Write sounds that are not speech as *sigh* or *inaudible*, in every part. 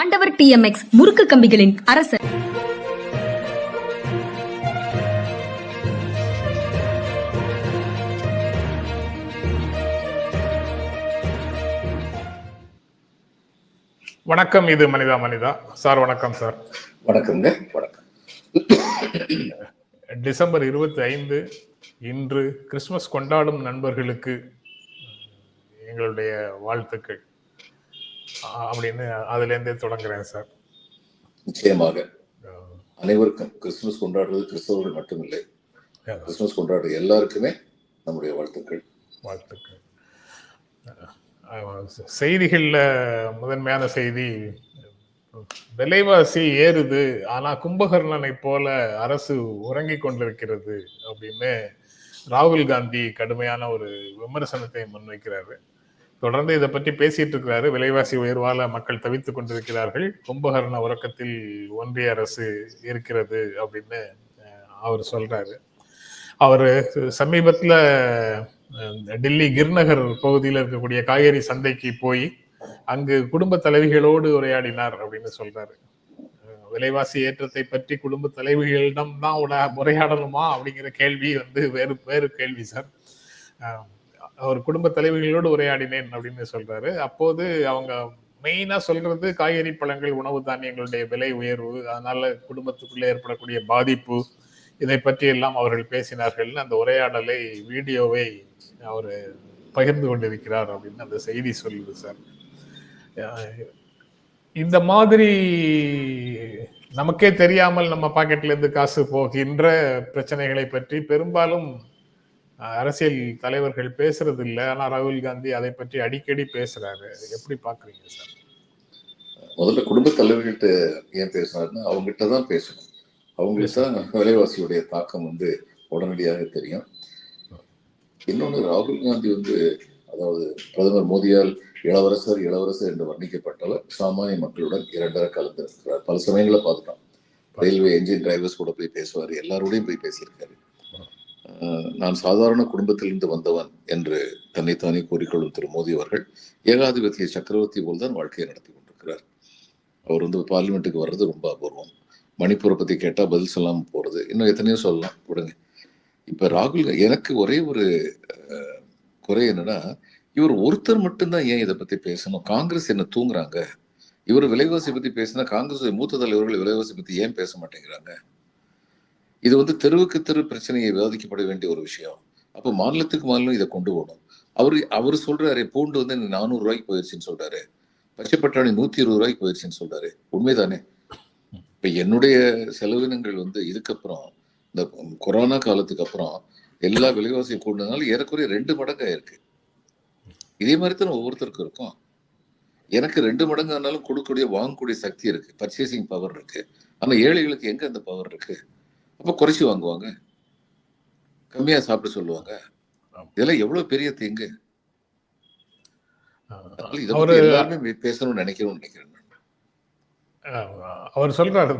ஆண்டவர் டிஎம்எக்ஸ் முறுக்கு கம்பிகளின் அரசர். வணக்கம் இது மனிதா மனிதா. சார் வணக்கம் சார். வணக்கங்க வணக்கம். டிசம்பர் இருபத்தி ஐந்து இன்று கிறிஸ்மஸ் கொண்டாடும் நண்பர்களுக்கு எங்களுடைய வாழ்த்துக்கள். அப்படின்னு அதுலேருந்தே தொடங்குறேன் சார். நிச்சயமாக. அனைவருக்கும் கிறிஸ்துமஸ் கொண்டாடுறது கிறிஸ்தவர்கள் மட்டுமில்லை. கிறிஸ்துமஸ் கொண்டாடுற எல்லாருக்குமே நம்முடைய வாழ்த்துக்கள். வாழ்த்துக்கள். செய்திகள்ல முதன்மையான செய்தி விலைவாசி ஏறுது ஆனா கும்பகர்ணனை போல அரசு உறங்கிக் கொண்டிருக்கிறது அப்படின்னு ராகுல் காந்தி கடுமையான ஒரு விமர்சனத்தை முன்வைக்கிறாரு. தொடர்ந்து இதை பற்றி பேசிட்டு இருக்கிறாரு. விலைவாசி உயர்வால மக்கள் தவித்து கொண்டிருக்கிறார்கள். கும்பகர்ண உறக்கத்தில் ஒன்றிய அரசு இருக்கிறது அப்படின்னு அவர் சொல்றாரு. அவர் சமீபத்தில் டெல்லி கிர்நகர் பகுதியில் இருக்கக்கூடிய காய்கறி சந்தைக்கு போய் அங்கு குடும்ப தலைவிகளோடு உரையாடினார் அப்படின்னு சொல்றாரு. விலைவாசி ஏற்றத்தை பற்றி குடும்ப தலைவிகளிடம் தான் உட- உரையாடணுமா அப்படிங்கிற கேள்வி வந்து வேறு வேறு கேள்வி சார். அவர் குடும்ப தலைவர்களோடு உரையாடினேன் அப்படின்னு சொல்றாரு. அப்போது அவங்க மெயினா சொல்றது காய்கறி பழங்கள் உணவு தானியங்களுடைய விலை உயர்வு அதனால குடும்பத்துக்குள்ளே ஏற்படக்கூடிய பாதிப்பு இதை பற்றி எல்லாம் அவர்கள் பேசினார்கள் அந்த உரையாடலை வீடியோவை அவர் பகிர்ந்து கொண்டிருக்கிறார் அப்படின்னு அந்த செய்தி சொல்லுது சார். இந்த மாதிரி நமக்கே தெரியாமல் நம்ம பாக்கெட்ல இருந்து காசு போகின்ற பிரச்சனைகளை பற்றி பெரும்பாலும் அரசியல் தலைவர்கள் பேசுறது இல்லை ஆனா ராகுல் காந்தி அதை பற்றி அடிக்கடி பேசுறாரு. எப்படி பாக்குறீங்க சார்? முதல்ல குடும்ப தலைவர்கிட்ட ஏன் பேசினாருன்னா அவங்ககிட்ட தான் பேசணும். அவங்களுக்கு தான் விலைவாசியுடைய தாக்கம் வந்து உடனடியாக தெரியும். இன்னொன்று ராகுல் காந்தி வந்து அதாவது பிரதமர் மோடியால் இளவரசர் இளவரசர் என்று வர்ணிக்கப்பட்டவர் சாமானிய மக்களுடன் இரண்டரை கலந்திருக்கிறார் பல சமயங்களை பார்த்துட்டோம் ரயில்வே என்ஜின் டிரைவர்ஸ் கூட போய் பேசுவார். எல்லாரோடையும் போய் பேசியிருக்காரு. நான் சாதாரண குடும்பத்திலிருந்து வந்தவன் என்று தன்னைத்தானே கூறிக்கொள்ளும் திரு மோடி அவர்கள் ஏகாதிபத்திய சக்கரவர்த்தி போல் தான் வாழ்க்கையை நடத்தி கொண்டிருக்கிறார். அவர் வந்து பார்லிமெண்ட்டுக்கு வர்றது ரொம்ப அபூர்வம். மணிப்பூரை பத்தி கேட்டா பதில் சொல்லாம போறது. இன்னும் எத்தனையோ சொல்லலாம். விடுங்க. இப்ப ராகுல் எனக்கு ஒரே ஒரு குறை என்னன்னா இவர் ஒருத்தர் மட்டும்தான் ஏன் இதை பத்தி பேசணும்? காங்கிரஸ் என்ன தூங்குறாங்க? இவர் விலைவாசி பத்தி பேசினா காங்கிரஸ் மூத்த தலைவர்கள் விலைவாசி பத்தி ஏன் பேச மாட்டேங்கிறாங்க? இது வந்து தெருவுக்கு தெரு பிரச்சனையை விவாதிக்கப்பட வேண்டிய ஒரு விஷயம். அப்போ மாநிலத்துக்கு மாநிலம் இதை கொண்டு போகணும். அவரு அவர் சொல்றாரு பூண்டு வந்து நானூறு ரூபாய்க்கு போயிடுச்சுன்னு சொல்றாரு. பச்சை பட்டாணி நூத்தி இருபது ரூபாய்க்கு போயிடுச்சுன்னு சொல்றாரு. உண்மைதானே? இப்ப என்னுடைய செலவினங்கள் வந்து இதுக்கப்புறம் இந்த கொரோனா காலத்துக்கு அப்புறம் எல்லா விலைவாசியும் கூடுனதுனால ஏறக்குறைய ரெண்டு மடங்கா இருக்கு இதே மாதிரி தான் ஒவ்வொருத்தருக்கும் இருக்கும். எனக்கு ரெண்டு மடங்கு ஆனாலும் கொடுக்கக்கூடிய வாங்கக்கூடிய சக்தி இருக்கு. பர்ச்சேசிங் பவர் இருக்கு. ஆனா ஏழைகளுக்கு எங்க அந்த பவர் இருக்கு? அப்ப குறைச்சி வாங்குவாங்க. கம்மியா சாப்பிட சொல்லுவாங்க. இதெல்லாம் எவ்வளவு பெரிய தீங்கு? எல்லாருமே பேசணும்னு நினைக்கிறோம்னு நினைக்கிறேன் அவர் சொல்றாரு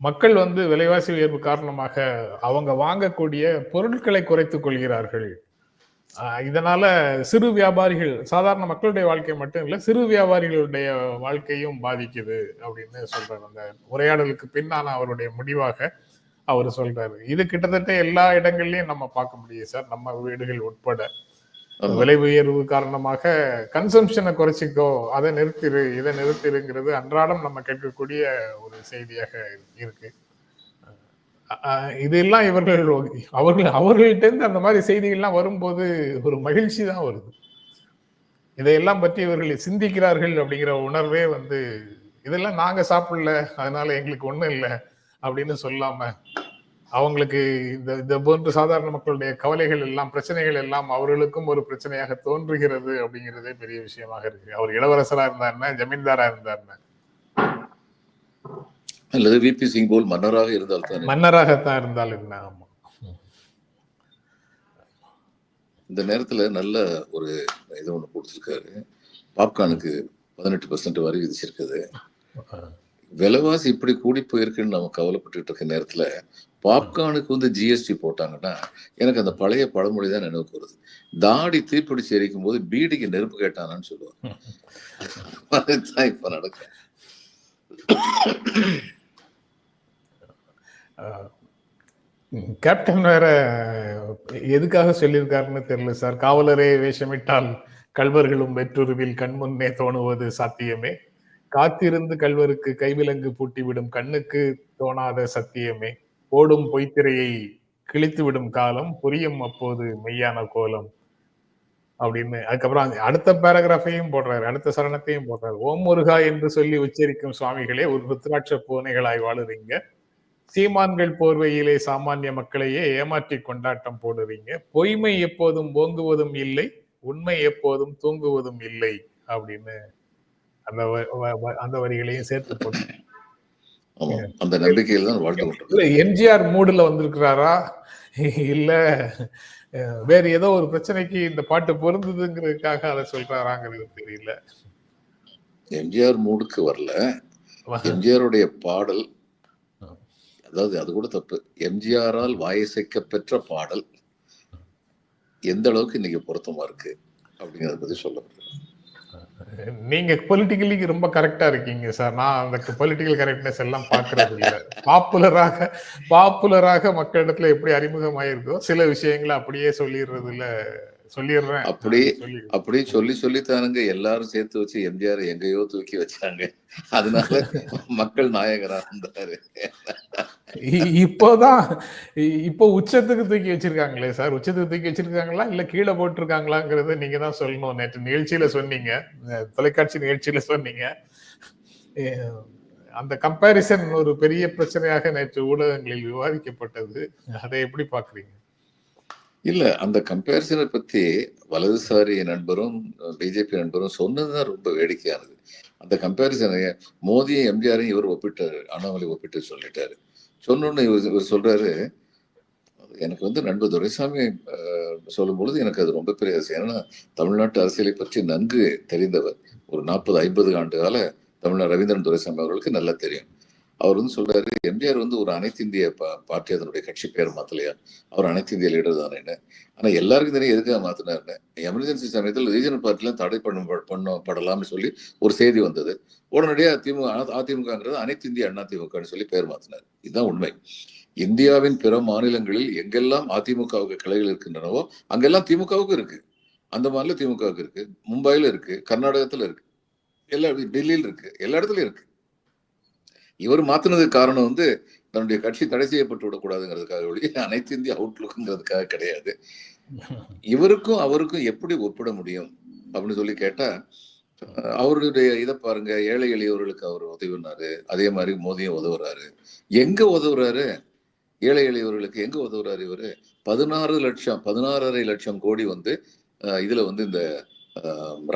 மக்கள் வந்து விலைவாசி உயர்வு காரணமாக அவங்க வாங்கக்கூடிய பொருட்களை குறைத்துக் கொள்கிறார்கள். இதனால சிறு வியாபாரிகள் சாதாரண மக்களுடைய வாழ்க்கை மட்டும் இல்ல சிறு வியாபாரிகளுடைய வாழ்க்கையும் பாதிக்குது அப்படின்னு சொல்றாரு. அந்த உரையாடலுக்கு பின்னான அவருடைய முடிவாக அவர் சொல்றாரு. இது கிட்டத்தட்ட எல்லா இடங்கள்லயும் நம்ம பார்க்க முடியும் சார். நம்ம வீடுகள் உட்பட. விலை உயர்வு காரணமாக கன்சம்ஷனை குறைச்சிக்கோ அதை நிறுத்திரு இதை நிறுத்திருங்கிறது அன்றாடம் நம்ம கேட்கக்கூடிய ஒரு செய்தியாக இருக்கு. இதெல்லாம் இவர்கள் அவர்கள் அவர்கள்ட்ட இருந்து அந்த மாதிரி செய்திகள்லாம் வரும்போது ஒரு மகிழ்ச்சி தான் வருது. இதையெல்லாம் பற்றி இவர்கள் சிந்திக்கிறார்கள் அப்படிங்கிற உணர்வே வந்து இதெல்லாம் நாங்க சாப்பிடல அதனால எங்களுக்கு ஒண்ணும் இல்லை. அப்படின்னு சொல்லாம அவங்களுக்கு இந்த இந்த போன்ற சாதாரண மக்களுடைய கவலைகள் எல்லாம் பிரச்சனைகள் எல்லாம் அவர்களுக்கும் ஒரு பிரச்சனையாக தோன்றுகிறது அப்படிங்கிறதே பெரிய விஷயமாக இருக்கு. அவர் இளவரசரா இருந்தா என்ன? ஜமீன்தாரா இருந்தா என்ன? அல்லது விபி சிங் போல் மன்னராக இருந்தால் தானே? மன்னராகத்தான் இருந்தால் என்ன? ஆமா. இந்த நேரத்துல நல்ல ஒரு இது ஒண்ணு கொடுத்துருக்காரு. பாப்கார்னுக்கு பதினெட்டு பர்சன்ட் வரி விதிச்சிருக்குது. விலைவாசி இப்படி கூடி போயிருக்குன்னு நம்ம கவலைப்பட்டுட்டு இருக்க நேரத்துல பாப்கார்னுக்கு வந்து ஜிஎஸ்டி போட்டாங்கன்னா எனக்கு அந்த பழைய பழமொழி தான் நினைவுக்கு வருது. தாடி தீப்பிடிச்சு எரிக்கும் போது பீடிக்கு நெருப்பு கேட்டானான்னு சொல்லுவாங்க. *laughs* அதுதான் இப்ப நடக்கும் கேப்டன் வேற எதுக்காக சொல்லியிருக்காருன்னு தெரியல சார். காவலரே வேஷமிட்டால் கல்வர்களும் வெற்றுருவில் கண்முன்னே தோணுவது சாத்தியமே. காத்திருந்து கல்வருக்கு கைவிலங்கு பூட்டிவிடும் கண்ணுக்கு தோணாத சத்தியமே. ஓடும் பொய்த்திரையை கிழித்து விடும் காலம் புரியும் அப்போது மெய்யான கோலம் அப்படின்னு. அதுக்கப்புறம் அடுத்த பேராகிராஃபையும் போடுறாரு அடுத்த சரணத்தையும் போடுறாரு. ஓம் முருகா என்று சொல்லி உச்சரிக்கும் சுவாமிகளே ஒரு ருத்ராட்ச பூனைகளாய் வாழுறீங்க. சீமான்கள் போர்வையிலே சாமானிய மக்களையே ஏமாற்றி கொண்டாட்டம் போடுறீங்க. பொய்மை எப்போதும் ஓங்குவதும் இல்லை உண்மை எப்போதும் தூங்குவதும் இல்லை அப்படின்னு. அந்த அந்த வரிகளையும் சேர்த்து போட்டு. ஆமா அந்த நம்பிக்கையில் தான் வாழ்ந்து இல்ல எம்ஜிஆர் மூடுல வந்திருக்கிறாரா? இல்ல வேற ஏதோ ஒரு பிரச்சனைக்கு இந்த பாட்டு பொருந்ததுங்கிறதுக்காக அதை சொல்றாராங்கிறது தெரியல. எம்ஜிஆர் மூடுக்கு வரல. எம்ஜிஆருடைய பாடல் அதாவது அது கூட தப்பு. எம்ஜிஆரால் வாயசைக்க பெற்ற பாடல் எந்த அளவுக்கு இன்னைக்கு பொருத்தமா இருக்கு? அப்படிங்கறத பத்தி சொல்ல முடியும். நீங்க பொலிட்டிக்கலி ரொம்ப கரெக்டா இருக்கீங்க சார் நான் அந்த பொலிட்டிக்கல் கரெக்ட்னஸ் எல்லாம் பாக்குறது இல்ல. பாப்புலராக பாப்புலராக மக்களிடத்துல எப்படி அறிமுகமாயிருக்கோ சில விஷயங்களை அப்படியே சொல்லிடுறதுல சொல்லிடுறேன். அப்படி அப்படி சொல்லி சொல்லித்தானுங்க எல்லாரும் சேர்த்து வச்சு எம்ஜிஆர் எங்கேயோ தூக்கி வச்சாங்க. அதனால மக்கள் நாயகரா இருந்தாரு. இப்போதான் இப்போ உச்சத்துக்கு தூக்கி வச்சிருக்காங்களே சார். உச்சத்துக்கு தூக்கி வச்சிருக்காங்களா? இல்ல கீழே போட்டிருக்காங்களாங்கிறத நீங்க தான் சொல்லணும். நேற்று நிகழ்ச்சியில சொன்னீங்க. தொலைக்காட்சி நிகழ்ச்சியில சொன்னீங்க. அந்த கம்பாரிசன் ஒரு பெரிய பிரச்சனையாக நேற்று ஊடகங்களில் விவாதிக்கப்பட்டது. அதை எப்படி பாக்குறீங்க இல்ல அந்த கம்பேரிசனை பத்தி வலதுசாரி நண்பரும் பிஜேபி நண்பரும் சொன்னதுதான் ரொம்ப வேடிக்கையானது. அந்த கம்பேரிசனை மோதியும் எம்ஜிஆரையும் இவர் ஒப்பிட்டாரு அண்ணாமலை ஒப்பிட்டு சொல்லிட்டாரு. சொன்னோன்னு இவர் இவர் சொல்றாரு எனக்கு வந்து நண்பர் துரைசாமி சொல்லும் பொழுது எனக்கு அது ரொம்ப பெரிய ஆசை. ஏன்னா தமிழ்நாட்டு அரசியலை பற்றி நன்கு தெரிந்தவர். ஒரு நாற்பது ஐம்பது ஆண்டு கால தமிழ்நாடு ரவீந்திரன் துரைசாமி அவர்களுக்கு நல்லா தெரியும். அவர் வந்து சொல்றாரு எம்ஜிஆர் வந்து ஒரு அனைத்து இந்திய பா- பார்ட்டி அதனுடைய கட்சி பேர் மாத்தலையா? அவர் அனைத்து இந்திய லீடர் தானே ஆனா எல்லாருக்கும் தெரியும் எதுக்காக மாத்தினாருன்னு. எமர்ஜென்சி சமயத்தில் ரீஜனல் பார்ட்டிலாம் தடை பண்ண பண்ண படலாம்னு சொல்லி ஒரு செய்தி வந்தது. உடனடியாக திமுக அதிமுகங்கிறது அனைத்து இந்திய அண்ணா திமுகன்னு சொல்லி பேர் மாத்தினார். இதுதான் உண்மை. இந்தியாவின் பிற மாநிலங்களில் எங்கெல்லாம் அதிமுகவுக்கு கிளைகள் இருக்கின்றனவோ அங்கெல்லாம் திமுகவுக்கு இருக்கு. அந்த மாதிரில திமுகவுக்கு இருக்கு. மும்பையில இருக்கு. கர்நாடகத்துல இருக்கு. எல்லா டெல்லியில் இருக்கு. எல்லா இடத்துலயும் இருக்கு. இவர் மாத்தினதுக்கு காரணம் வந்து தன்னுடைய கட்சி தடை செய்யப்பட்டு விடக்கூடாதுங்கிறதுக்காக ஒழிய அனைத்து இந்திய அவுட்லுக்குங்கிறதுக்காக கிடையாது. இவருக்கும் அவருக்கும் எப்படி ஒப்பிட முடியும் அப்படின்னு சொல்லி கேட்டா அவருடைய இதை பாருங்க ஏழை எளியவர்களுக்கு அவர் உதவினாரு அதே மாதிரி மோதியும் உதவுறாரு. எங்க உதவுறாரு? ஏழை எளியவர்களுக்கு எங்க உதவுறாரு இவரு? பதினாறு லட்சம் பதினாறரை லட்சம் கோடி வந்து இதுல வந்து இந்த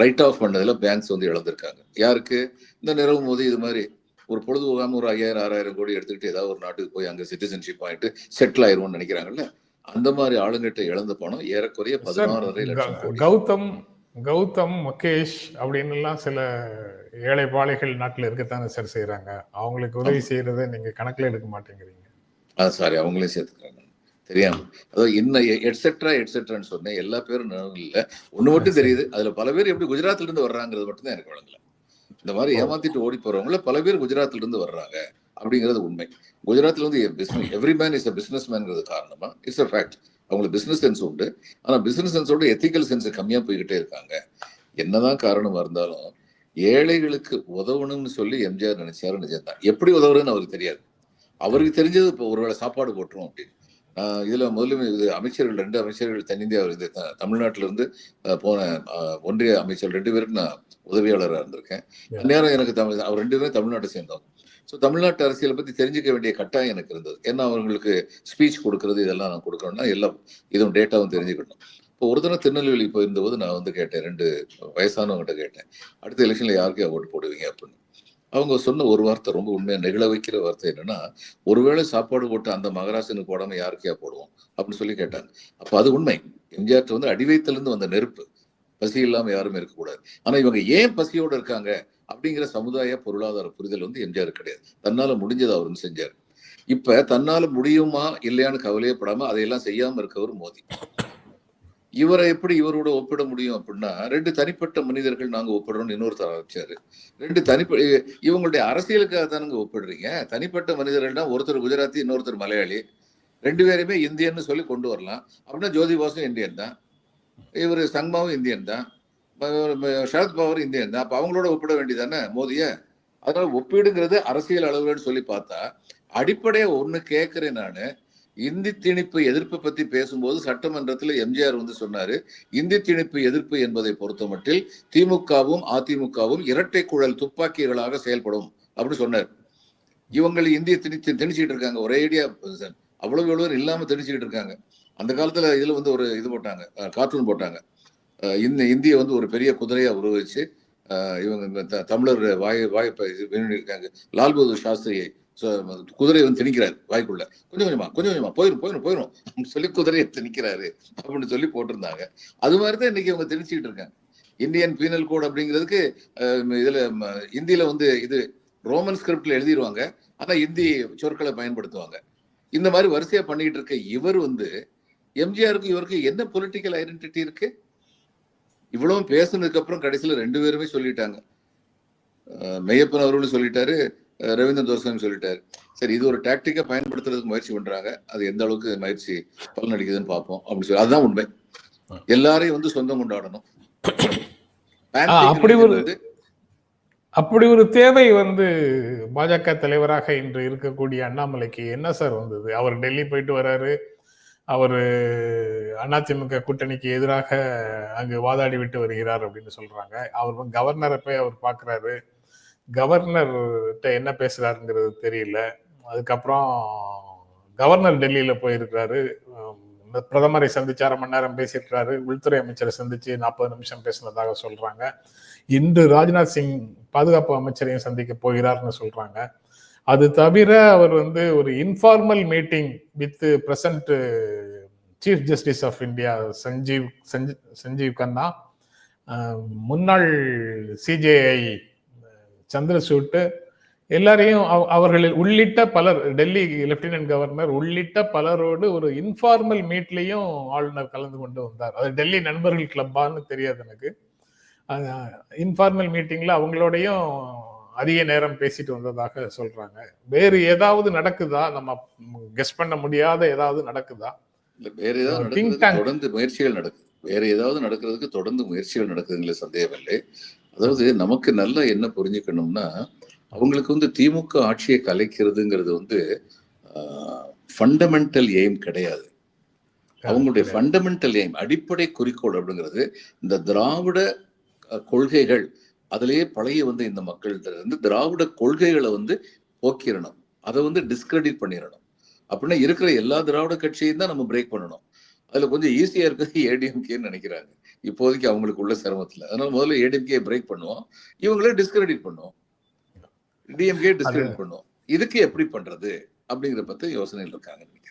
ரைட் ஆஃப் பண்ணதுல பேங்க்ஸ் வந்து இழந்திருக்காங்க. யாருக்கு? இந்த நிறவு மோதி இது மாதிரி ஒரு பொழுது போகாம ஒரு ஐயாயிரம் ஆறாயிரம் கோடி எடுத்துக்கிட்டு ஏதாவது ஒரு நாட்டுக்கு போய் அங்க சிட்டிசன்ஷிப் ஆயிட்டு செட்டில் ஆயிரும்னு நினைக்கிறாங்கல்ல? அந்த மாதிரி ஆளுங்கிட்ட இழந்த பணம் ஏறக்குறைய பதினாறரை லட்சம் கோடி. கௌதம் கௌதம் முகேஷ் அப்படின்னு எல்லாம் சில ஏழை பாளைகள் நாட்டுல இருக்கத்தானே சார் செய்யறாங்க அவங்களுக்கு உதவி செய்யறதை நீங்க கணக்குல எடுக்க மாட்டேங்கிறீங்க. ஆ சாரி அவங்களையும் சேர்த்துக்கிறாங்க. தெரியாம. அதாவது என்ன எட்ஸெட்ரா எட்ஸெட்ரான்னு சொன்னேன். எல்லா பேரும் நினைவு இல்ல ஒண்ணு மட்டும் தெரியுது. அதுல பல பேர் எப்படி குஜராத்ல இருந்து வர்றாங்கிறது மட்டும் தான் எனக்கு வழங்கல இந்த மாதிரி ஏமாத்திட்டு ஓடி போறவங்கள பல பேர் குஜராத்ல இருந்து வர்றாங்க அப்படிங்கிறது உண்மை. குஜராத்ல வந்து every man is a business மேன்ங்கிறது காரணமா? இட்ஸ் அ ஃபேக்ட் அவங்களுக்கு பிசினஸ் சென்ஸ் உண்டு. ஆனா பிசினஸ் சென்ஸோட எத்திக்கல் சென்ஸ் கம்மியா போய்கிட்டே இருக்காங்க. என்னதான் காரணமா இருந்தாலும் ஏழைகளுக்கு உதவணும்னு சொல்லி எம்ஜிஆர் நினைச்சாரு நிஜம்தான். எப்படி உதவுறதுன்னு அவருக்கு தெரியாது. அவருக்கு தெரிஞ்சது இப்போ ஒருவேளை சாப்பாடு போட்டுரும் அப்படின்னு. இதுல முதல்ல இது அமைச்சர்கள் ரெண்டு அமைச்சர்கள் தென்னிந்தியா இது த- தமிழ்நாட்டுல இருந்து ஆஹ் போன ஒன்றிய அமைச்சர் ரெண்டு பேருக்கு நான் உதவியாளராக இருந்திருக்கேன். அந்நேரம் எனக்கு தமிழ் அவர் ரெண்டு பேரும் தமிழ்நாட்டை சேர்ந்தவங்க. ஸோ தமிழ்நாட்டு அரசியலை பத்தி தெரிஞ்சுக்க வேண்டிய கட்டாயம் எனக்கு இருந்தது. ஏன்னா அவங்களுக்கு ஸ்பீச் கொடுக்கறது இதெல்லாம் நான் கொடுக்கணும்னா எல்லாம் இதுவும் டேட்டாவும் தெரிஞ்சுக்கணும். இப்போ ஒரு தினம் திருநெல்வேலி போயிருந்தபோது நான் வந்து கேட்டேன் ரெண்டு வயசானவங்ககிட்ட கேட்டேன். அடுத்த எலெக்ஷன்ல யாருக்கு ஓட்டு போடுவீங்க அப்படின்னு. அவங்க சொன்ன ஒரு வார்த்தை ரொம்ப உண்மையாக நெகிழ வைக்கிற வார்த்தை என்னன்னா ஒருவேளை சாப்பாடு போட்டு அந்த மகராசனுக்கு போடாம யாருக்கையா போடுவோம்? அப்படின்னு சொல்லி கேட்டாங்க. அப்ப அது உண்மை. எம்ஜிஆர் வந்து அடிவைத்துல இருந்து வந்த நெருப்பு. பசி இல்லாமல் யாரும் இருக்கக்கூடாது ஆனா இவங்க ஏன் பசியோட இருக்காங்க? அப்படிங்கிற சமுதாய பொருளாதார புரிதல் வந்து எம்ஜிஆர் கிடையாது. தன்னால முடிஞ்சதை அவருன்னு செஞ்சார். இப்ப தன்னால முடியுமா இல்லையான்னு கவலையப்படாம அதையெல்லாம் செய்யாம இருக்கவர் மோதி. இவரை எப்படி இவரோட ஒப்பிட முடியும் அப்படின்னா ரெண்டு தனிப்பட்ட மனிதர்கள் நாங்க ஒப்பிடுறோம்னு இன்னொருத்தர் ஆரம்பிச்சாரு. ரெண்டு தனிப்ப இவங்களுடைய அரசியலுக்காக தானுங்க ஒப்பிடுறீங்க. தனிப்பட்ட மனிதர்கள்னா ஒருத்தர் குஜராத்தி இன்னொருத்தர் மலையாளி. ரெண்டு பேருமே இந்தியன்னு சொல்லி கொண்டு வரலாம். அப்படின்னா ஜோதி பாசும் இந்தியன் தான். இவர் சங்மாவும் இந்தியன் தான். சரத் பவார் இந்தியன் தான். அப்ப அவங்களோட ஒப்பிட வேண்டியதானே மோதிய? அதனால ஒப்பீடுங்கிறது அரசியல் அளவுலன்னு சொல்லி பார்த்தா அடிப்படையை ஒன்று கேட்குறேன் நான். இந்தி திணிப்பு எதிர்ப்பு பத்தி பேசும்போது சட்டமன்றத்தில் எம்ஜிஆர் வந்து சொன்னாரு இந்தி திணிப்பு எதிர்ப்பு என்பதை பொறுத்தமட்டில் திமுகவும் அதிமுகவும் இரட்டை குழல் துப்பாக்கிகளாக செயல்படும் அப்படின்னு சொன்னார். இவங்களை இந்திய திணிச்சு திணிச்சுட்டு இருக்காங்க. ஒரே ஐடியா அவ்வளவு எவ்வளவு இல்லாம திணிச்சுக்கிட்டு இருக்காங்க. அந்த காலத்துல இதுல வந்து ஒரு இது போட்டாங்க கார்ட்டூன் போட்டாங்க. அஹ் இந்த இந்திய வந்து ஒரு பெரிய குதிரையா உருவச்சு இவங்க த- தமிழர் வாய் வாய் இருக்காங்க. லால் பகதூர் சாஸ்திரியை சொ- குதிரையை வந்து திணிக்கிறாரு வாய்க்குள்ள. கொஞ்சம் கொஞ்சமா கொஞ்சம் கொஞ்சமா போயிடும் போயிரும் போயிடும் சொல்லி குதிரையை திணிக்கிறாரு அப்படின்னு சொல்லி போட்டிருந்தாங்க. அது மாதிரி தான் இன்னைக்கு அவங்க திணிச்சுக்கிட்டு இருக்காங்க. இந்தியன் பீனல் கோட் அப்படிங்கிறதுக்கு இதுல இந்தியில வந்து இது ரோமன் ஸ்கிரிப்ட்ல எழுதிடுவாங்க ஆனா இந்தி சொற்களை பயன்படுத்துவாங்க. இந்த மாதிரி வரிசையா பண்ணிட்டு இருக்க இவர் வந்து எம்ஜிஆருக்கு இவருக்கு என்ன பொலிட்டிக்கல் ஐடென்டிட்டி இருக்கு? இவ்வளவு பேசுனதுக்கு அப்புறம் கடைசியில ரெண்டு பேருமே சொல்லிட்டாங்க. அஹ் மெய்யப்பன் அவர்களும் சொல்லிட்டாரு. ரவீந்திரன் தோசகம் சொல்லிட்டாரு. சரி இது ஒரு டாக்டிக்கா பயன்படுத்துறதுக்கு முயற்சி பண்றாங்க. அது எந்த அளவுக்கு முயற்சி பலன் அடிக்குதுன்னு பார்ப்போம். அப்படின்னு சொல்லி அதுதான் உண்மை. எல்லாரையும் வந்து சொந்தம் கொண்டாடணும் அப்படி ஒரு- அப்படி ஒரு தேவை வந்து பாஜக தலைவராக இன்று இருக்கக்கூடிய அண்ணாமலைக்கு என்ன சார் வந்தது? அவர் டெல்லி போயிட்டு வராரு. அவர் அதிமுக கூட்டணிக்கு எதிராக அங்கு வாதாடி விட்டு வருகிறார் அப்படின்னு சொல்றாங்க. அவர் கவர்னரை போய் அவர் பார்க்குறாரு. கவர்னர்கிட்ட என்ன பேசுறாருங்கிறது தெரியல. அதுக்கப்புறம் கவர்னர் டெல்லியில போயிருக்கிறாரு. பிரதமரை சந்திச்சு அரை மணி நேரம் பேசியிருக்கிறாரு. உள்துறை அமைச்சரை சந்திச்சு நாற்பது நிமிஷம் பேசினதாக சொல்றாங்க. இன்று ராஜ்நாத் சிங் பாதுகாப்பு அமைச்சரையும் சந்திக்க போகிறார்னு சொல்றாங்க. அது தவிர அவர் வந்து ஒரு informal meeting with present chief justice of India Sanjiv Sanjiv Khanna முன்னாள் சிஜேஐ சந்திரசூட் எல்லாரையும் அவ- அவர்களில் உள்ளிட்ட பலர் டெல்லி லெப்டினன்ட் கவர்னர் உள்ளிட்ட பலரோடு ஒரு இன்ஃபார்மல் மீட்லயும் ஆளுநர் கலந்து கொண்டு வந்தார். அது டெல்லி நண்பர்கள் கிளப்பான்னு தெரியாது எனக்கு. இன்ஃபார்மல் மீட்டிங்ல அவங்களோடையும் அதிக நேரம் பேசிட்டு வந்ததாக சொல்றாங்க. வேறு ஏதாவது நடக்குதா? நம்ம கெஸ் பண்ண முடியாத ஏதாவது நடக்குதா? இல்ல வேற ஏதாவது. தொடர்ந்து முயற்சிகள் நடக்குது. வேற ஏதாவது நடக்கிறதுக்கு தொடர்ந்து முயற்சிகள் நடக்குதுங்களே சந்தேகம் இல்லை அதாவது நமக்கு நல்லா என்ன புரிஞ்சுக்கணும்னா அவங்களுக்கு வந்து திமுக ஆட்சியை கலைக்கிறதுங்கிறது வந்து ஃபண்டமெண்டல் எய்ம் கிடையாது. அவங்களுடைய ஃபண்டமெண்டல் எய்ம் அடிப்படை குறிக்கோள் அப்படிங்கிறது இந்த திராவிட கொள்கைகள் அதிலேயே பழகி வந்த இந்த மக்கள் வந்து திராவிட கொள்கைகளை வந்து போக்கிடணும் அதை வந்து டிஸ்கிரெடிட் பண்ணிடணும் அப்படின்னா இருக்கிற எல்லா திராவிட கட்சியும் தான் நம்ம பிரேக் பண்ணணும். அதுல கொஞ்சம் ஈஸியா இருக்கிறது ஏடிஎம்கேன்னு நினைக்கிறாங்க. இப்போதைக்கு அவங்களுக்கு உள்ள சிரமத்துல. அதனால முதல்ல ஏடிஎம்கே பிரேக் பண்ணுவோம். இவங்களே டிஸ்கிரெடிட் பண்ணுவோம். டிஎம்கே டிஸ்கிரெடிட் பண்ணுவோம். இதுக்கு எப்படி பண்றது? அப்படிங்கிற பத்தி யோசனையில் இருக்காங்க நினைக்கிறேன்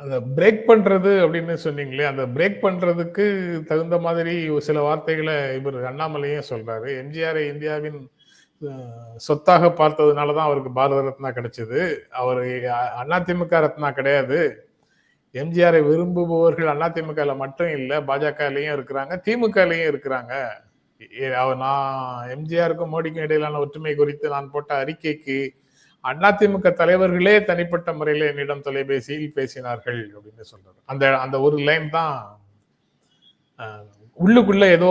அதை பிரேக் பண்றது அப்படின்னு சொன்னீங்களே அந்த பிரேக் பண்றதுக்கு தகுந்த மாதிரி சில வார்த்தைகளை இவர் அண்ணாமலையே சொல்றாரு. எம்ஜிஆரை இந்தியாவின் சொத்தாக பார்த்ததுனால தான் அவருக்கு பாரத ரத்னா கிடைச்சது. அவர் அதிமுக ரத்னா கிடையாது. எம்ஜிஆரை விரும்புபவர்கள் அதிமுகவில் மட்டும் இல்லை பாஜகலையும் இருக்கிறாங்க திமுகலையும் இருக்கிறாங்க. ஏ- அவர் நான் எம்ஜிஆருக்கும் மோடிக்கும் இடையிலான ஒற்றுமை குறித்து நான் போட்ட அறிக்கைக்கு அதிமுக தலைவர்களே தனிப்பட்ட முறையில் என்னிடம் தொலைபேசியில் பேசினார்கள் அப்படின்னு சொல்றாரு. அந்த அந்த ஒரு லைன் தான் உள்ளுக்குள்ள ஏதோ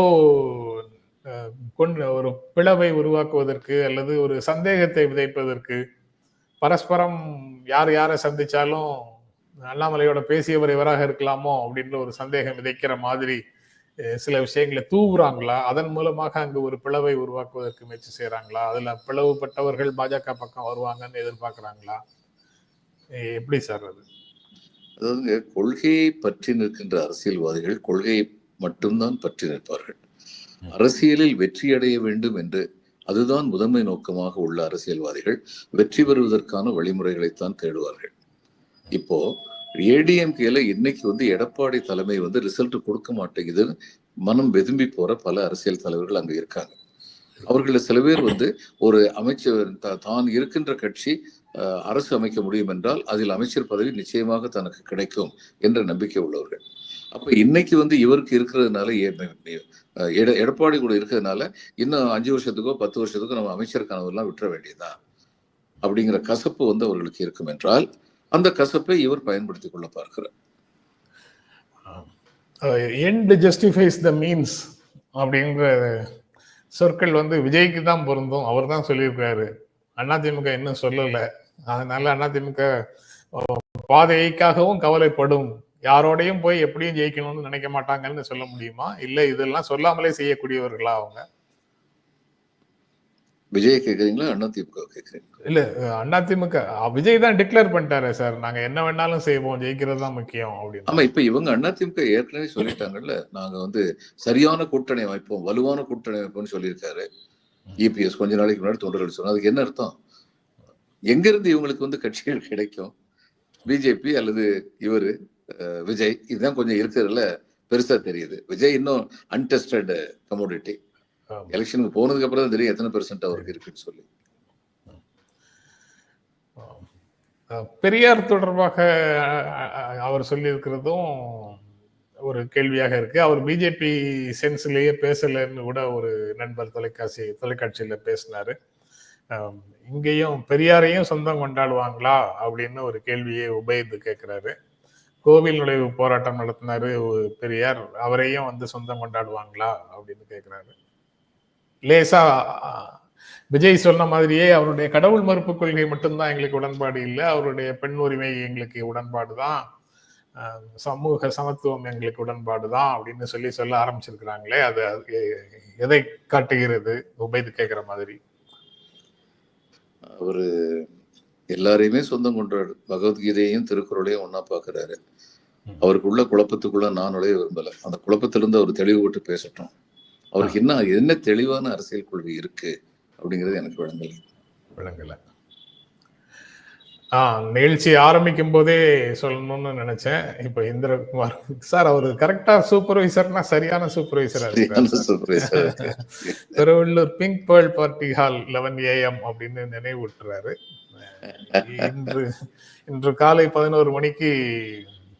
கொண்டு ஒரு பிளவை உருவாக்குவதற்கு அல்லது ஒரு சந்தேகத்தை விதைப்பதற்கு பரஸ்பரம் யார் யாரை சந்திச்சாலும் அண்ணாமலையோட பேசியவர் இவராக இருக்கலாமோ அப்படின்ற ஒரு சந்தேகம் விதைக்கிற மாதிரி சில விஷயங்களை தூவுறாங்களா? அதன் மூலமாக அங்கு ஒரு பிளவை உருவாக்குவதற்கு முயற்சி செய்றாங்களா? அதுல பிளவுபட்டவர்கள் பாஜக பக்கம் வருவாங்கன்னு எதிர்பார்க்கறாங்களா? எப்படி சார் அது? அதாவது கொள்கையை பற்றி நிற்கின்ற அரசியல்வாதிகள் கொள்கையை மட்டும்தான் பற்றி நிற்பார்கள். அரசியலில் வெற்றி அடைய வேண்டும் என்று அதுதான் முதன்மை நோக்கமாக உள்ள அரசியல்வாதிகள் வெற்றி பெறுவதற்கான வழிமுறைகளைத்தான் தேடுவார்கள். இப்போ ஏடிஎம்கேல இன்னைக்கு வந்து எடப்பாடி தலைமை வந்து ரிசல்ட் கொடுக்க மாட்டேங்குதுன்னு மனம் வெதும்பி போற பல அரசியல் தலைவர்கள் அங்க இருக்காங்க. அவர்களில் சில பேர் வந்து ஒரு அமைச்சர் தான் இருக்கின்ற கட்சி அஹ், அரசு அமைக்க முடியும் என்றால் அதில் அமைச்சர் பதவி நிச்சயமாக தனக்கு கிடைக்கும் என்ற நம்பிக்கை உள்ளவர்கள். அப்ப இன்னைக்கு வந்து இவருக்கு இருக்கிறதுனால எட- எடப்பாடி கூட இருக்கிறதுனால இன்னும் அஞ்சு வருஷத்துக்கோ பத்து வருஷத்துக்கோ நம்ம அமைச்சர் கனவெல்லாம் விட்டுற வேண்டியதுதான். அப்படிங்கிற கசப்பு வந்து அவர்களுக்கு இருக்கும் என்றால் அந்த கசப்பை இவர் பயன்படுத்தி கொள்ள பார்க்கிறார். எண்ட் ஜஸ்டிஃபைஸ் த மீன்ஸ் அப்படிங்கிற சொற்கள் வந்து விஜய்க்கு தான் பொருந்தும். அவர் தான் சொல்லியிருக்காரு. அதிமுக இன்னும் சொல்லல. அதனால அதிமுக பாதைக்காகவும் கவலைப்படும். யாரோடையும் போய் எப்படியும் ஜெயிக்கணும்னு நினைக்க மாட்டாங்கன்னு சொல்ல முடியுமா? இல்லை இதெல்லாம் சொல்லாமலே செய்யக்கூடியவர்களா அவங்க? விஜய் கேக்குறீங்களா அண்ணா திமுக கேக்குறீங்களா இல்ல அதிமுக விஜய் தான் டிக்ளேர் பண்ணிட்டாரு சார் நாங்க என்ன வேணாலும் செய்வோம் ஜெயிக்கிறது தான் முக்கியம் அப்படின்னு. ஆமா இப்ப இவங்க அதிமுக ஏற்கனவே சொல்லிட்டாங்கல்ல நாங்க வந்து சரியான கூட்டணி அமைப்போம் வலுவான கூட்டணி அமைப்போம்னு சொல்லியிருக்காரு. இபிஎஸ் கொஞ்ச நாளைக்கு முன்னாடி தொண்டர்கள் சொன்னா அதுக்கு என்ன அர்த்தம்? எங்க இருந்து இவங்களுக்கு வந்து கட்சிகள் கிடைக்கும்? பிஜேபி அல்லது இவரு விஜய் இதுதான் கொஞ்சம் இருக்கிறதுல பெருசா தெரியுது. விஜய் இன்னும் அன்டெஸ்டட் கமோடிட்டி. எலெக்ஷனுக்கு போனதுக்கு அப்புறம் தான் தெரியும் எத்தனை பெர்சென்ட் அவருக்கு இருக்குன்னு சொல்லி. பெரியார் தொடர்பாக அவர் சொல்லியிருக்கிறதும் ஒரு கேள்வியாக இருக்கு. அவர் பிஜேபி சென்ஸ்லயே பேசலன்னு கூட ஒரு நண்பர் தொலைக்காட்சி தொலைக்காட்சியில பேசினாரு. இங்கேயும் பெரியாரையும் சொந்தம் கொண்டாடுவாங்களா அப்படின்னு ஒரு கேள்வியை உபயத்து கேட்கிறாரு. கோவில் நுழைவு போராட்டம் நடத்தினாரு பெரியார். அவரையும் வந்து சொந்தம் கொண்டாடுவாங்களா அப்படின்னு கேட்கிறாரு. லேசா விஜய் சொன்ன மாதிரியே அவருடைய கடவுள் மறுப்பு கொள்கை மட்டும்தான் எங்களுக்கு உடன்பாடு இல்லை. அவருடைய பெண் உரிமை எங்களுக்கு உடன்பாடு தான் சமூக சமத்துவம் எங்களுக்கு உடன்பாடு தான் அப்படின்னு சொல்லி சொல்ல ஆரம்பிச்சிருக்கிறாங்களே அது எதை காட்டுகிறது? உபைது கேட்கிற மாதிரி. அவரு எல்லாரையுமே சொந்தம் கொண்டாடு பகவத்கீதையும் திருக்குறளையும் ஒன்னா பாக்குறாரு. ம். அவருக்கு உள்ள குழப்பத்துக்குள்ள நான் நுழைய விரும்பல. அந்த குழப்பத்திலிருந்து அவர் தெளிவு விட்டு பேசட்டும். அவருக்கு என்ன என்ன தெளிவான அரசியல் கொள்கை இருக்கு அப்படிங்கிறது எனக்கு விளங்கல. விளங்கல. ஆ நிகழ்ச்சி ஆரம்பிக்கும் போதே சொல்லணும்னு நினைச்சேன். இப்ப இந்திரகுமார் சார் அவர் கரெக்டா சூப்பர்வைசர்னா சரியான சூப்பர்வைசரா. *laughs* Thiruvallur pink pearl party hall eleven AM அப்படின்னு நினைவூட்டுறாரு. இன்று இன்று காலை பதினோரு மணிக்கு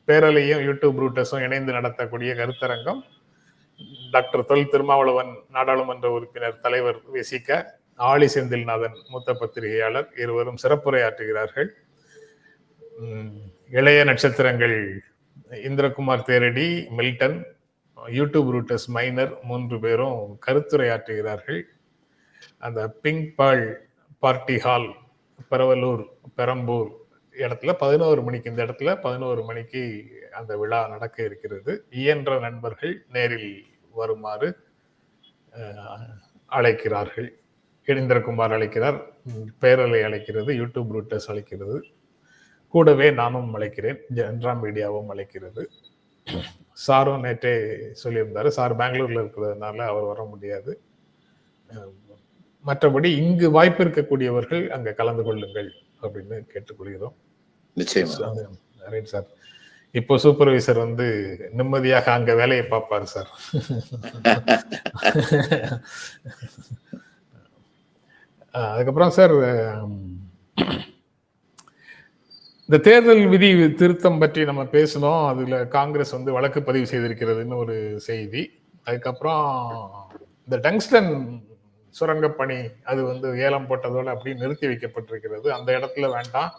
பேரலையும் யூடியூப் ரூட்டஸும் இணைந்து நடத்தக்கூடிய கருத்தரங்கம். டாக்டர் தொல் திருமாவளவன் நாடாளுமன்ற உறுப்பினர் தலைவர் விசிக ஆளி செந்தில்நாதன் மூத்த பத்திரிகையாளர் இருவரும் சிறப்புரையாற்றுகிறார்கள். இளைய நட்சத்திரங்கள் இந்திரகுமார் தேரடி மில்டன் யூடியூப் ரூட்டஸ் மைனர் மூன்று பேரும் கருத்துரையாற்றுகிறார்கள். அந்த pink pearl party hall Peravallur Perambur இடத்துல பதினோரு மணிக்கு இந்த இடத்துல பதினோரு மணிக்கு அந்த விழா நடக்க இருக்கிறது. இயன்ற நண்பர்கள் நேரில் வருமாறு அழைக்கிறார்கள். இந்திரகுமார் அழைக்கிறார் பேரலை அழைக்கிறது யூடியூப் ரூட்டஸ் அழைக்கிறது. கூடவே நானும் அழைக்கிறேன் ஜென்ரா மீடியாவும் அழைக்கிறது. சாரும் நேற்றே சொல்லியிருந்தாரு சார் பெங்களூர்ல இருக்கிறதுனால அவர் வர முடியாது. மற்றபடி இங்கு வாய்ப்பு இருக்கக்கூடியவர்கள் அங்க கலந்து கொள்ளுங்கள் அப்படின்னு கேட்டுக்கொள்கிறோம். நிச்சயமா. Right sir. இப்போ சூப்பர்வைசர் வந்து நிம்மதியாக அங்க வேலையை பார்ப்பாரு சார் அதுக்கப்புறம் சார் இந்த தேர்தல் விதி திருத்தம் பற்றி நம்ம பேசணும் அதுல காங்கிரஸ் வந்து வழக்கு பதிவு செய்திருக்கிறதுன்னு ஒரு செய்தி. அதுக்கப்புறம் இந்த டங்ஸ்டன் சுரங்கப் பணி அது வந்து ஏலம் போட்டதோட அப்படியே நிறுத்தி வைக்கப்பட்டிருக்கிறது. அந்த இடத்துல வேண்டாம்.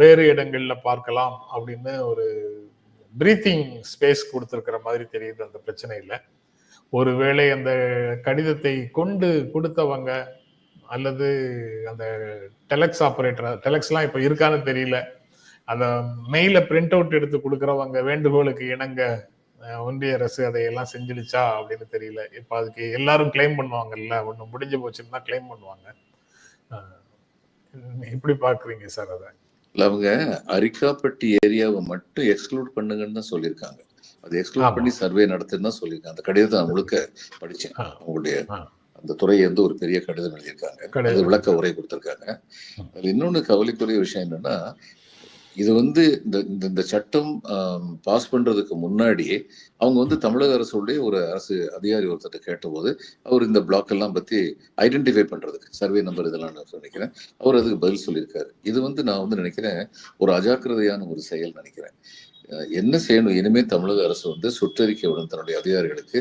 வேறு இடங்கள்ல பார்க்கலாம் அப்படின்னு ஒரு பிரீத்திங் ஸ்பேஸ் கொடுத்துருக்கிற மாதிரி தெரியுது அந்த பிரச்சனையில். ஒருவேளை அந்த கடிதத்தை கொண்டு கொடுத்தவங்க அல்லது அந்த டெலக்ஸ் ஆப்ரேட்டர் டெலக்ஸ்லாம் இப்போ இருக்கான்னு தெரியல. அந்த மெயில பிரிண்ட் அவுட் எடுத்து கொடுக்குறவங்க வேண்டுகோளுக்கு இணங்க ஒன்றிய அரசு அதையெல்லாம் செஞ்சிடுச்சா அப்படின்னு தெரியல. இப்போ அதுக்கு எல்லாரும் கிளைம் பண்ணுவாங்கல்ல ஒன்று முடிஞ்சு போச்சுன்னா கிளைம் பண்ணுவாங்க. இப்படி எப்படி பார்க்குறீங்க சார் அதை. இல்ல அவங்க அரிக்காப்பட்டி ஏரியாவை மட்டும் எக்ஸ்க்ளூட் பண்ணுங்கன்னு தான் சொல்லியிருக்காங்க அது எக்ஸ்க்ளூட். பண்ணி சர்வே நடத்துன்னு தான் சொல்லியிருக்காங்க அந்த கடிதத்தை முழுக்க படிச்சேன் ஆ. அவங்களுடைய. அந்த துறையை வந்து ஒரு பெரிய கடிதம் எழுதியிருக்காங்க. அது விளக்க உரை கொடுத்திருக்காங்க அதுல இன்னொன்னு கவலைக்குரிய விஷயம் என்னன்னா இது வந்து இந்த இந்த- இந்த சட்டம் பாஸ் பண்றதுக்கு முன்னாடியே அவங்க வந்து தமிழக அரசுடைய ஒரு அரசு அதிகாரி ஒருத்தர் கேட்டபோது அவர் இந்த பிளாக் எல்லாம் பத்தி ஐடென்டிஃபை பண்றதுக்கு சர்வே நம்பர் இதெல்லாம் நான் நினைக்கிறேன். அவர் அதுக்கு பதில் சொல்லியிருக்காரு. இது வந்து நான் வந்து நினைக்கிறேன் ஒரு அஜாக்கிரதையான ஒரு செயல் நினைக்கிறேன். என்ன செய்யணும்? இனிமே தமிழக அரசு வந்து சுற்றறிக்கையுடன் தன்னுடைய அதிகாரிகளுக்கு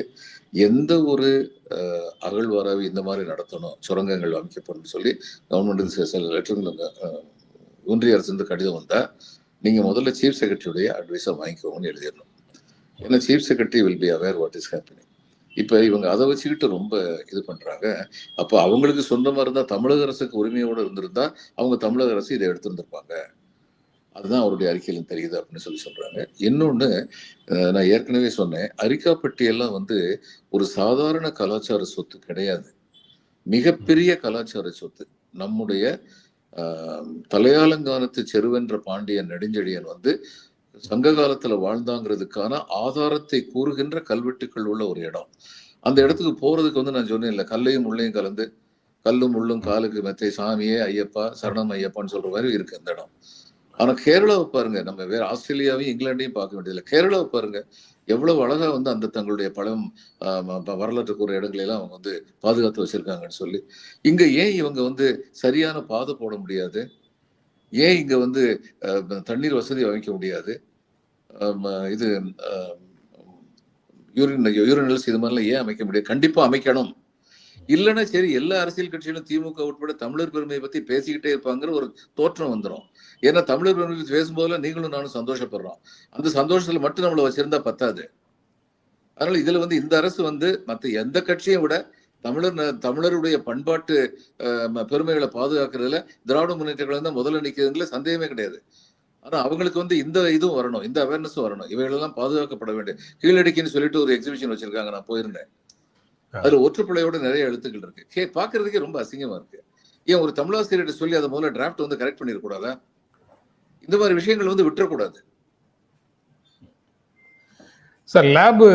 எந்த ஒரு அஹ், அகழ்வாராய்வு இந்த மாதிரி நடத்தணும் சுரங்கங்கள் அமைக்கப்படும் சொல்லி கவர்மெண்ட் சில லெட்டருங்க ஒன்றிய அரசு கடிதம் வந்தா நீங்க முதல்ல சீஃப் செக்ரட்டரியுடைய அட்வைஸை வாங்கிக்கோங்கன்னு எழுதிடணும். ஏன்னா chief secretary will be aware what is happening இப்ப இவங்க அதை வச்சுக்கிட்டு ரொம்ப இது பண்றாங்க. அப்போ அவங்களுக்கு சொந்தமாக இருந்தா தமிழக அரசுக்கு உரிமையோட இருந்திருந்தா அவங்க தமிழக அரசு இதை எடுத்திருந்திருப்பாங்க. அதுதான் அவருடைய அறிக்கையிலும் தெரியுது அப்படின்னு சொல்லி சொல்றாங்க. இன்னொன்னு நான் ஏற்கனவே சொன்னேன். அரிக்காப்பட்டியெல்லாம் வந்து ஒரு சாதாரண கலாச்சார சொத்து கிடையாது. மிகப்பெரிய கலாச்சார சொத்து. நம்முடைய தலையாலங்கானத்து செருவென்ற பாண்டியன் நெடுஞ்செழியன் வந்து சங்க காலத்துல வாழ்ந்தாங்கிறதுக்கான ஆதாரத்தை கூறுகின்ற கல்வெட்டுக்கள் உள்ள ஒரு இடம். அந்த இடத்துக்கு போறதுக்கு வந்து நான் சொன்னேன் இல்ல கல்லையும் முள்ளையும் கலந்து கல்லும் முள்ளும் காலுக்கு மெத்தை சாமியே ஐயப்பா சரணம் ஐயப்பான்னு சொல்ற மாதிரி இருக்கு அந்த இடம். ஆனா கேரளாவை பாருங்க நம்ம வேற ஆஸ்திரேலியாவையும் இங்கிலாண்டையும் பார்க்க வேண்டியதில்லை. கேரளாவை பாருங்க எவ்வளவு அழகா வந்து அந்த தங்களுடைய பழம் ஆஹ், கூற இடங்களெல்லாம் இடங்களை எல்லாம் அவங்க வந்து பாதுகாத்து வச்சிருக்காங்கன்னு சொல்லி. இங்க ஏன் இவங்க வந்து சரியான பாதை போட முடியாது? ஏன் இங்க வந்து தண்ணீர் வசதி அமைக்க முடியாது? இது யூரின் யூரினல்ஸ் இது மாதிரிலாம் ஏன் அமைக்க முடியாது? கண்டிப்பா அமைக்கணும். இல்லைன்னா சரி எல்லா அரசியல் கட்சிகளும் திமுக உட்பட தமிழர் பெருமையை பத்தி பேசிக்கிட்டே இருப்பாங்கிற ஒரு தோற்றம் வந்துடும் ஏன்னா தமிழர் பெருமை பத்தி பேசும்போதெல்லாம் நீங்களும் நானும் சந்தோஷப்படுறோம். அந்த சந்தோஷத்துல மட்டும் நம்மளை வச்சிருந்தா பத்தாது. அதனால இதுல வந்து இந்த அரசு வந்து மத்த எந்த கட்சியை விட தமிழர் தமிழருடைய பண்பாட்டு பெருமைகளை பாதுகாக்கிறதுல திராவிட முன்னேற்ற கழகம் தான் முதல்ல நிற்கிறதுல சந்தேகமே கிடையாது. ஆனா அவங்களுக்கு வந்து இந்த இதுவும் வரணும் இந்த அவேர்னஸும் வரணும். இவைகளெல்லாம் பாதுகாக்கப்பட வேண்டும் கீழடிக்குன்னு சொல்லிட்டு ஒரு எக்ஸிபிஷன் வச்சிருக்காங்க நான் போயிருந்தேன். அதுல ஒற்றுப்பிழையோட நிறைய எழுத்துக்கள் இருக்கு. கே பாக்குறதுக்கே ரொம்ப அசிங்கமா இருக்கு. ஏன் ஒரு தமிழாசிரியர்கிட்ட சொல்லி அதை முதல்ல டிராஃப்ட் வந்து கரெக்ட் பண்ணிடக்கூடாதா? இந்த மாதிரி விஷயங்கள் வந்து விட்டுறக்கூடாது. சார் லேபு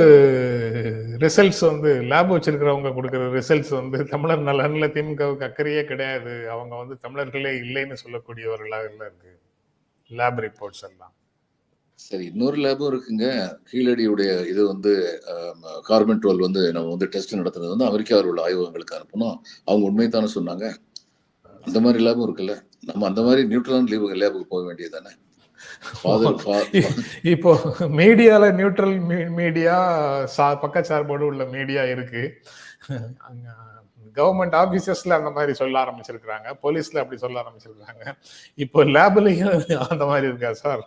ரிசல்ட்ஸ் வந்து லேப் வச்சிருக்கிறவங்க கொடுக்குற ரிசல்ட்ஸ் வந்து தமிழர் நலன்ல திமுகவுக்கு அக்கறையே கிடையாது. அவங்க வந்து தமிழர்களே இல்லைன்னு சொல்லக்கூடியவர்களாக இருக்கு. லேப் ரிப்போர்ட்ஸ் எல்லாம். சரி இன்னொரு லேபும் இருக்குங்க. கீழடியுடைய இது வந்து கார்பன் டுவெல் வந்து நம்ம வந்து டெஸ்ட் நடத்துறது வந்து அமெரிக்காவில் உள்ள ஆய்வகங்களுக்கு அனுப்பணும் அவங்க உண்மை தானே சொன்னாங்க. அந்த மாதிரி லேபும் இருக்குல்ல. நம்ம அந்த மாதிரி நியூட்ரலான லீவு லேபுக்கு போக வேண்டியது தானே இப்போ மீடியால நியூட்ரல் மீடியா சா பக்கச்சார்போடு உள்ள மீடியா இருக்கு. கவர்மெண்ட் ஆபீசர்ஸ்ல அந்த மாதிரி சொல்ல ஆரம்பிச்சிருக்கிறாங்க. போலீஸ்ல அப்படி சொல்ல ஆரம்பிச்சிருக்காங்க இப்போ லேப்லயும் அந்த மாதிரி இருக்கா சார்?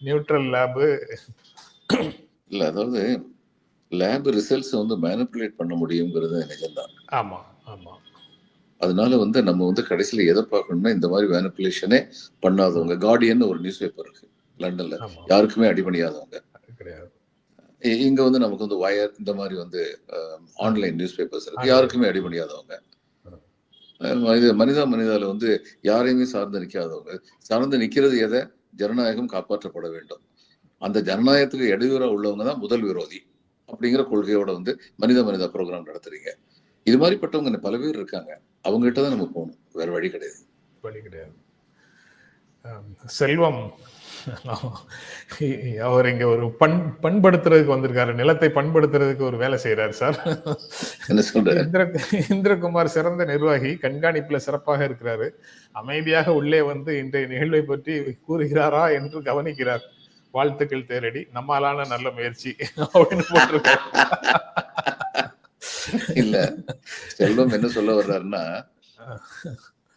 நியூட்ரல் லேபு இல்ல அதாவது லேப் ரிசல்ட்ஸ் வந்து மேனிப்புலேட் பண்ண முடியுங்கிறது நிஜம்தான். ஆமா ஆமா. அதனால வந்து நம்ம வந்து கடைசியில எதை பார்க்கணும்னா இந்த மாதிரி மேனிப்புலேஷனே பண்ணாதவங்க. கார்டியன் ஒரு நியூஸ் பேப்பர் இருக்கு லண்டன்ல. யாருக்குமே அடிபணியாதவங்க. கிடையாது. இங்க வந்து நமக்கு வந்து வயர் இந்த மாதிரி வந்து ஆன்லைன் நியூஸ் பேப்பர்ஸ் இருக்கு. யாருக்குமே அடிபணியாதவங்க. இது மனிதா மனிதால வந்து யாரையுமே சார்ந்து நிக்காதவங்க. சார்ந்து நிக்கிறது எதை? ஜனநாயகம் காப்பாற்றப்பட வேண்டும். அந்த ஜனநாயகத்துக்கு இடையூறா உள்ளவங்க தான் முதல் விரோதி அப்படிங்கிற கொள்கையோட வந்து மனித மனித ப்ரோக்ராம் நடத்துறீங்க. இது மாதிரிப்பட்டவங்க பல பேர் இருக்காங்க. அவங்க கிட்ட தான் நம்ம போகணும். வேற வழி கிடையாது. வழி கிடையாது. செல்வம். *laughs* அவர் இங்க ஒரு பண் பண்படுத்துறதுக்கு வந்திருக்காரு. நிலத்தை பண்படுத்துறதுக்கு ஒரு வேலை செய்யறாரு சார். இந்திர இந்திரகுமார் சிறந்த நிர்வாகி கண்காணிப்புல சிறப்பாக இருக்கிறாரு. அமைதியாக உள்ளே வந்து இன்றைய நிகழ்வை பற்றி கூறுகிறாரா என்று கவனிக்கிறார். வாழ்த்துக்கள் தேரடி. நம்மாலான நல்ல முயற்சி அப்படின்னு போட்டிருக்காரு. இல்ல செல்வம் என்ன சொல்ல வர்றாருன்னா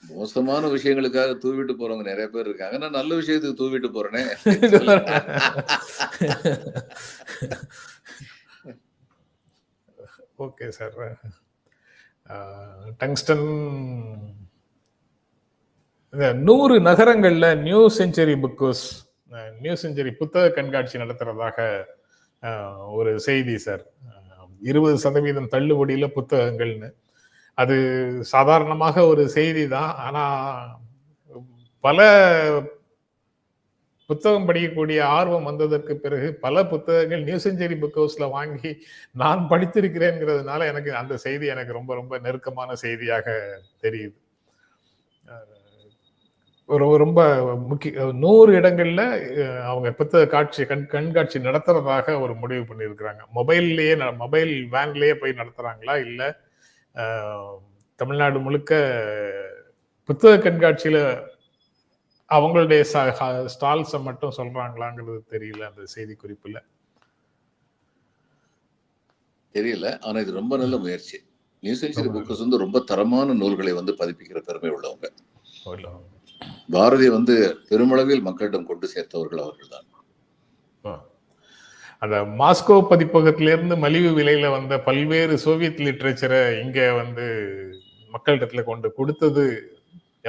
மோசமான விஷயங்களுக்காக தூவிட்டு போறவங்க நிறைய பேர் இருக்காங்க. நான் நல்ல விஷயத்துக்கு தூவிட்டு போறேனே. Okay sir. டங்ஸ்டன் இந்த நூறு நகரங்களில் new century books new century புத்தக கண்காட்சி நடத்துறதாக ஒரு செய்தி சார். இருபது சதவீதம் தள்ளுபடியில் புத்தகங்கள்னு. அது சாதாரணமாக ஒரு செய்தி தான் ஆனா பல புத்தகம் படிக்கக்கூடிய ஆர்வம் வந்ததற்கு பிறகு பல புத்தகங்கள் நியூ செஞ்சுரி புக் ஹவுஸில் வாங்கி நான் படித்திருக்கிறேங்கிறதுனால எனக்கு அந்த செய்தி எனக்கு ரொம்ப ரொம்ப நெருக்கமான செய்தியாக தெரியுது. ஒரு ரொம்ப முக்கிய நூறு இடங்கள்ல அவங்க புத்தக காட்சி கண் கண்காட்சி நடத்துறதாக ஒரு முடிவு பண்ணியிருக்கிறாங்க. மொபைல்லையே மொபைல் வேன்லேயே போய் நடத்துறாங்களா? இல்லை தமிழ்நாடு முழுக்க புத்தக கண்காட்சியில அவங்களுடைய ஸ்டால்ஸை மட்டும் சொல்றாங்களாங்கிறது தெரியல அந்த செய்தி குறிப்புல தெரியல ஆனா இது ரொம்ப நல்ல முயற்சி நியூ செஞ்சுரி புக்கஸ் வந்து ரொம்ப தரமான நூல்களை வந்து பதிப்பிக்கிற திறமை உள்ளவங்க. பாரதி வந்து பெருமளவில் மக்களிடம் கொண்டு சேர்த்தவர்கள் அவர்கள் தான். அந்த மாஸ்கோ பதிப்பகத்திலிருந்து மலிவு விலையில வந்த பல்வேறு சோவியத் லிட்ரேச்சரை இங்க வந்து மக்களிடத்துல கொண்டு கொடுத்தது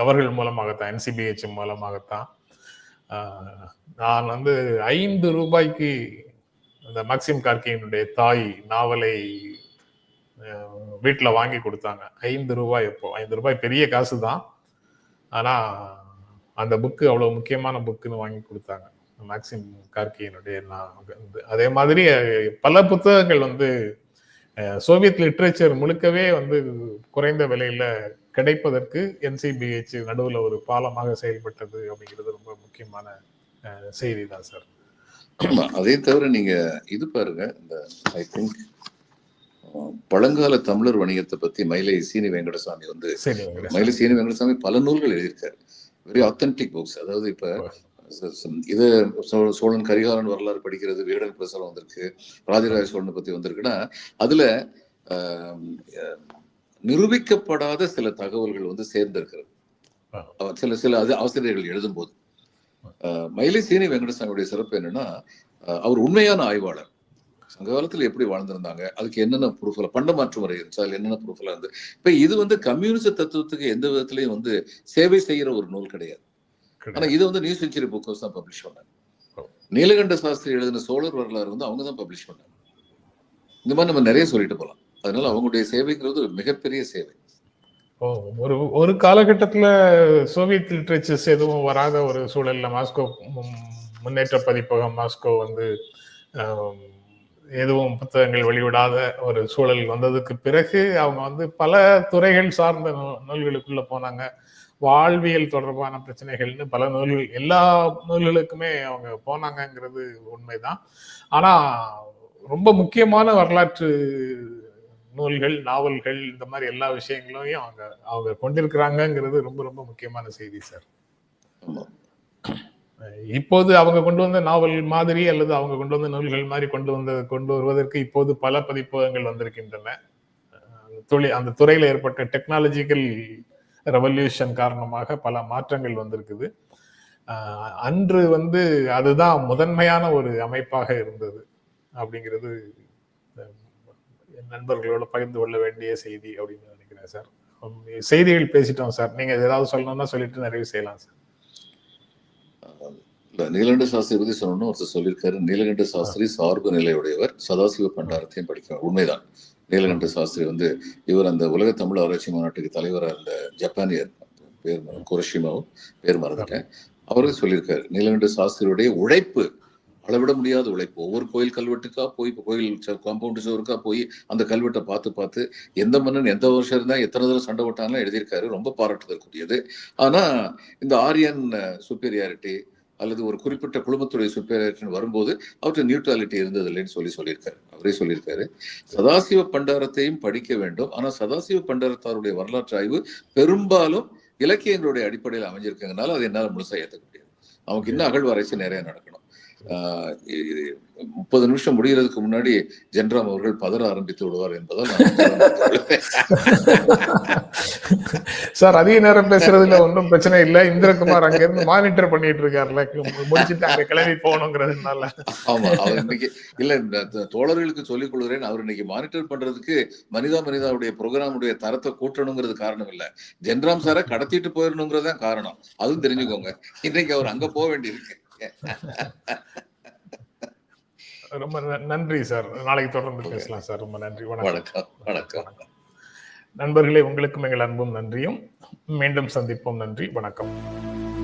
அவர்கள் மூலமாகத்தான் என்சிபிஹெச் மூலமாகத்தான். நான் வந்து ஐந்து ரூபாய்க்கு அந்த மேக்சிம் கார்கியினுடைய தாய் நாவலை வீட்டில் வாங்கி கொடுத்தாங்க. ஐந்து ரூபாய் இப்போ. ஐந்து ரூபாய் பெரிய காசு தான் ஆனால் அந்த புக்கு அவ்வளோ முக்கியமான புக்குன்னு வாங்கி கொடுத்தாங்க. மேக்சிம் கார்கியினுடைய அதே மாதிரி பல புத்தகங்கள் வந்து சோவியத் லிட்ரேச்சர் முழுக்கவே வந்து குறைந்த விலையில கிடைப்பதற்கு என்சிபிஹெச் நடுவுல ஒரு பாலமாக செயல்பட்டது அப்படிங்கிறது ரொம்ப முக்கியமான செய்தி தான் சார். அதே தவிர நீங்க இது பாருங்க இந்த ஐ திங்க் பழங்கால தமிழர் வணிகத்தை பத்தி மயிலை சீனி வெங்கடசாமி வந்து. மயிலை சீனி வெங்கடசாமி பல நூல்கள் எழுதியிருக்காரு. வெரி ஆத்தென்டிக் புக்ஸ் அதாவது இப்ப இது சோழன் கரிகாலன் வரலாறு படிக்கிறது வீரன் பிரசரம் வந்திருக்கு ராஜராஜ சோழனை பத்தி வந்திருக்குன்னா அதுல நிரூபிக்கப்படாத சில தகவல்கள் வந்து சேர்ந்திருக்கிறது. சில சில அது ஆசிரியர்கள் எழுதும்போது. மயிலை சீனி வெங்கடசாமியுடைய சிறப்பு என்னன்னா அவர் உண்மையான ஆய்வாளர். சங்க காலத்துல எப்படி வாழ்ந்திருந்தாங்க அதுக்கு என்னென்ன ப்ரூஃப்ல பண்டமாற்று முறை இருந்துச்சு அதுல என்னென்ன ப்ரூஃப்ல இருந்து இப்ப இது வந்து கம்யூனிச தத்துவத்துக்கு எந்த விதத்திலையும் வந்து சேவை செய்யற ஒரு நூல் கிடையாது. ஆனா இது வந்து நியூ செஞ்சுரி புக் தான் பப்ளிஷ் பண்ணாங்க. நீலகண்ட சாஸ்திரி எழுதின சோழர் வரலாறு வந்து அவங்க தான் பப்ளிஷ் பண்ணாங்க. இந்த மாதிரி நம்ம நிறைய சொல்லிட்டு போலாம். அதனால அவங்களுடைய சேவைங்கிறது ஒரு மிகப்பெரிய சேவை. ஒரு ஒரு காலகட்டத்துல சோவியத் லிட்ரேச்சர்ஸ் எதுவும் வராத ஒரு சூழல்ல மாஸ்கோ முன்னேற்ற பதிப்பகம் மாஸ்கோ வந்து எதுவும் புத்தகங்கள் வெளிவிடாத ஒரு சூழல் வந்ததுக்கு பிறகு அவங்க வந்து பல துறைகள் சார்ந்த நூல்களுக்குள்ள போனாங்க. வாழ்வியல் தொடர்பான பிரச்சனைகள்னு பல நூல்கள் எல்லா நூல்களுக்குமே அவங்க போனாங்கங்கிறது உண்மைதான். ஆனா ரொம்ப முக்கியமான வரலாற்று நூல்கள் நாவல்கள் இந்த மாதிரி எல்லா விஷயங்களையும் அவங்க அவங்க கொண்டிருக்கிறாங்கங்கிறது ரொம்ப ரொம்ப முக்கியமான செய்தி சார். இப்போது அவங்க கொண்டு வந்த நாவல் மாதிரி அல்லது அவங்க கொண்டு வந்த நூல்கள் மாதிரி கொண்டு வந்த கொண்டு வருவதற்கு இப்போது பல பதிப்பகங்கள் வந்திருக்கின்றன. தொழில் அந்த துறையில ஏற்பட்ட டெக்னாலஜிக்கல் ரெவல்யூஷன் காரணமாக பல மாற்றங்கள் வந்திருக்குது. அன்று வந்து அதுதான் முதன்மையான ஒரு அமைப்பாக இருந்தது அப்படிங்கிறது நண்பர்களோட பகிர்ந்து கொள்ள வேண்டிய செய்தி அப்படின்னு நினைக்கிறேன் சார். செய்திகள் பேசிட்டோம் சார். நீங்க ஏதாவது சொல்லணும்னா சொல்லிட்டு நிறைவு செய்யலாம் சார். நீலகண்ட சாஸ்திரி பத்தி சொன்னோம்னு ஒருத்தர் சொல்லியிருக்காரு. நீலகண்ட சாஸ்திரி சார்பு நிலையுடையவர். சதாசிவ பண்டாரத்தையும் படிக்கிறார் உண்மைதான். நீலகண்ட சாஸ்திரி வந்து இவர் அந்த உலக தமிழ் ஆராய்ச்சி மாநாட்டுக்கு தலைவராக இருந்த ஜப்பானியர் பேர் குரஷிமாவும் பேர் மறந்துட்டேன். அவரே சொல்லியிருக்காரு நீலகண்ட சாஸ்திரியுடைய உழைப்பு அளவிட முடியாத உழைப்பு. ஒவ்வொரு கோயில் கல்வெட்டுக்கா போய் கோயில் காம்பவுண்ட் சுவருக்கா போய் அந்த கல்வெட்டை பார்த்து பார்த்து எந்த மன்னன் எந்த வருஷம் இருந்தால் எத்தனை தடவை சண்டை போட்டாங்கலாம் எழுதியிருக்காரு. ரொம்ப பாராட்டுதற்குரியது. ஆனால் இந்த ஆரியன் சுப்பீரியாரிட்டி அல்லது ஒரு குறிப்பிட்ட குடும்பத்துடைய சுப்பீரியாரிட்டி வரும்போது அவற்றை நியூட்ரலிட்டி இருந்தது இல்லைன்னு சொல்லி சொல்லியிருக்காரு. அவரே சொல்லியிருக்காரு. சதாசிவ பண்டாரத்தையும் படிக்க வேண்டும். ஆனால் சதாசிவ பண்டாரத்தாருடைய வரலாற்று ஆய்வு பெரும்பாலும் இலக்கியங்களுடைய அடிப்படையில் அமைஞ்சிருக்கனால அதை என்னால் முழுசாக ஏற்றுக்க முடியாது. நமக்கு இன்னும் அகழ்வாராய்ச்சி நிறைய நடக்கணும். முப்பது நிமிஷம் முடிகிறதுக்கு முன்னாடி ஜென்ராம் அவர்கள் பதற ஆரம்பித்து விடுவார் என்பதால் *laughs* சார் அதிக நேரம் பேசுறதுல ஒன்றும் பிரச்சனை இல்ல. இந்திரகுமார் அங்க இருந்து மானிட்டர் பண்ணிட்டு இருக்காருல. முடிச்சுட்டு அங்க கிளம்பி போகணுங்கிறதுனால. ஆமா அவர் இன்னைக்கு இல்ல இந்த தோழர்களுக்கு சொல்லிக் கொள்கிறேன். அவர் இன்னைக்கு மானிட்டர் பண்றதுக்கு மனிதா மனிதாவுடைய ப்ரோக்ராமுடைய தரத்தை கூட்டணுங்கிறது காரணம் இல்ல. ஜென்ராம் சாரை கடத்திட்டு போயிடணுங்கிறது தான் காரணம். அதுவும் தெரிஞ்சுக்கோங்க. இன்னைக்கு அவர் அங்க போக வேண்டியிருக்கு. *laughs* ரொம்ப நன்றி சார். நாளைக்கு தொடர்ந்து பேசலாம் சார். ரொம்ப நன்றி. வணக்கம். வணக்கம். வணக்கம். நண்பர்களே உங்களுக்கும் எங்கள் அன்பும் நன்றியும். மீண்டும் சந்திப்போம். நன்றி. வணக்கம்.